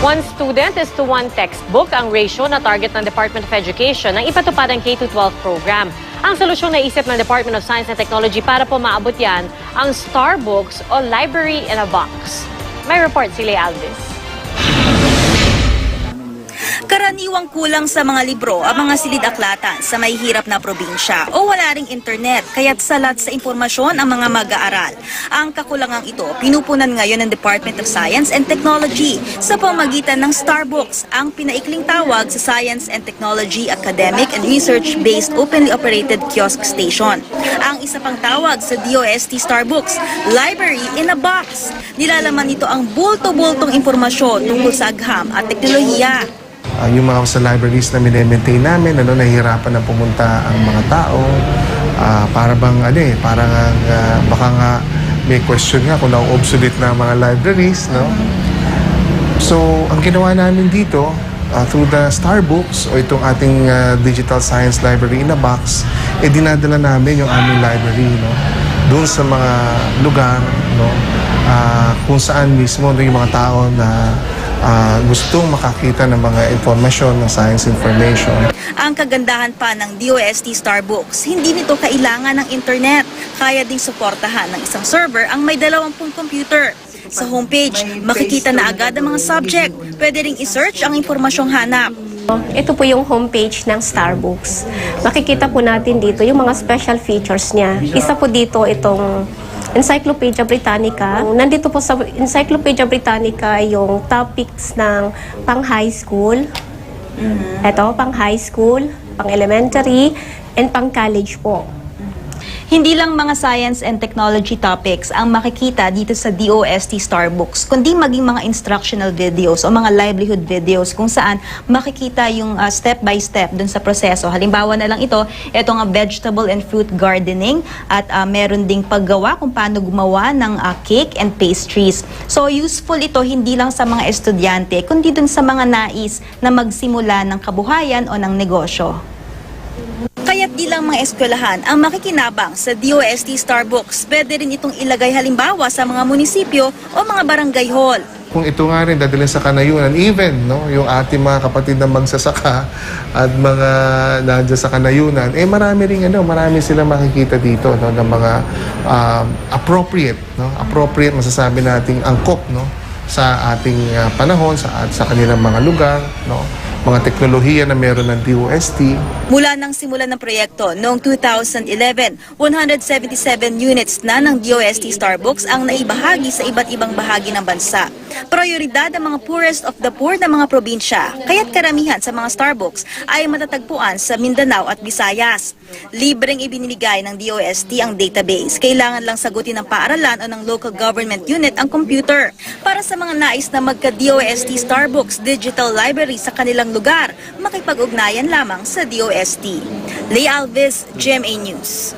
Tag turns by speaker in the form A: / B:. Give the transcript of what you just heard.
A: One student is to one textbook ang ratio na target ng Department of Education ng ipatupad ang K-12 program. Ang solusyon na isip ng Department of Science and Technology para po maabot yan ang Starbooks o Library in a Box. May report si Leigh Alves.
B: Karaniwang kulang sa mga libro ang mga silid-aklatan sa may hirap na probinsya o wala ring internet kaya't salat sa impormasyon ang mga mag-aaral. Ang kakulangang ito pinupunan ngayon ng Department of Science and Technology sa pamagitan ng Starbooks, ang pinaikling tawag sa Science and Technology Academic and Research-based openly operated kiosk station. Ang isa pang tawag sa DOST Starbooks, Library in a Box. Nilalaman nito ang bulto-bultong impormasyon tungkol sa agham at teknolohiya.
C: Ah, yung mga sa libraries na minemaintain namin, ano, nahihirapan na pumunta ang mga tao. Ah, para bang, ano eh, parang ah, baka nga may question nga kung na-obsolete na ang mga libraries, no? So, ang ginawa namin dito, ah, through the Starbooks o itong ating ah, Digital Science Library in a Box, eh dinadala namin yung aming library, no? Doon sa mga lugar, no? Ah, kung saan mismo no, yung mga tao na ah, gustong makakita ng mga informasyon, ng science information.
B: Ang kagandahan pa ng DOST Starbooks, hindi nito kailangan ng internet. Kaya ding suportahan ng isang server ang may 20 computer. Sa homepage, makikita na agad ang mga subject. Pwede ring isearch ang impormasyong hanap.
D: Ito po yung homepage ng Starbooks. Makikita po natin dito yung mga special features niya. Isa po dito itong Encyclopedia Britannica. Nandito po sa Encyclopedia Britannica yung topics ng pang high school. Ito, pang high school, pang elementary, and pang college po.
B: Hindi lang mga science and technology topics ang makikita dito sa DOST Starbooks, kundi maging mga instructional videos o mga livelihood videos kung saan makikita yung uh, step by step dun sa proseso. Halimbawa na lang ito, ito nga vegetable and fruit gardening at uh, meron ding paggawa kung paano gumawa ng uh, cake and pastries. So useful ito hindi lang sa mga estudyante, kundi dun sa mga nais na magsimula ng kabuhayan o ng negosyo. Kaya't di lang mga eskwelahan ang makikinabang sa DOST Starbooks, pwede rin itong ilagay halimbawa sa mga munisipyo o mga barangay hall.
C: Kung ito nga rin dadalhin sa kanayunan, even no, yung ating mga kapatid na magsasaka at mga nandiyan sa kanayunan, eh marami rin ano, marami sila makikita dito no, ng mga um, appropriate, no, appropriate masasabi nating angkop no, sa ating uh, panahon, sa, sa kanilang mga lugar, no, mga teknolohiya na meron ng DOST.
B: Mula nang simulan ng proyekto noong 2011, 177 units na ng DOST Starbooks ang naibahagi sa iba't ibang bahagi ng bansa. Prioridad ang mga poorest of the poor na mga probinsya, kaya't karamihan sa mga Starbooks ay matatagpuan sa Mindanao at Visayas. Libreng ibinigay ng DOST ang database. Kailangan lang sagutin ng paaralan o ng local government unit ang computer. Para sa mga nais na magka-DOST Starbooks Digital Library sa kanilang lugar, makipag-ugnayan lamang sa DOST. Leigh Alves, GMA News.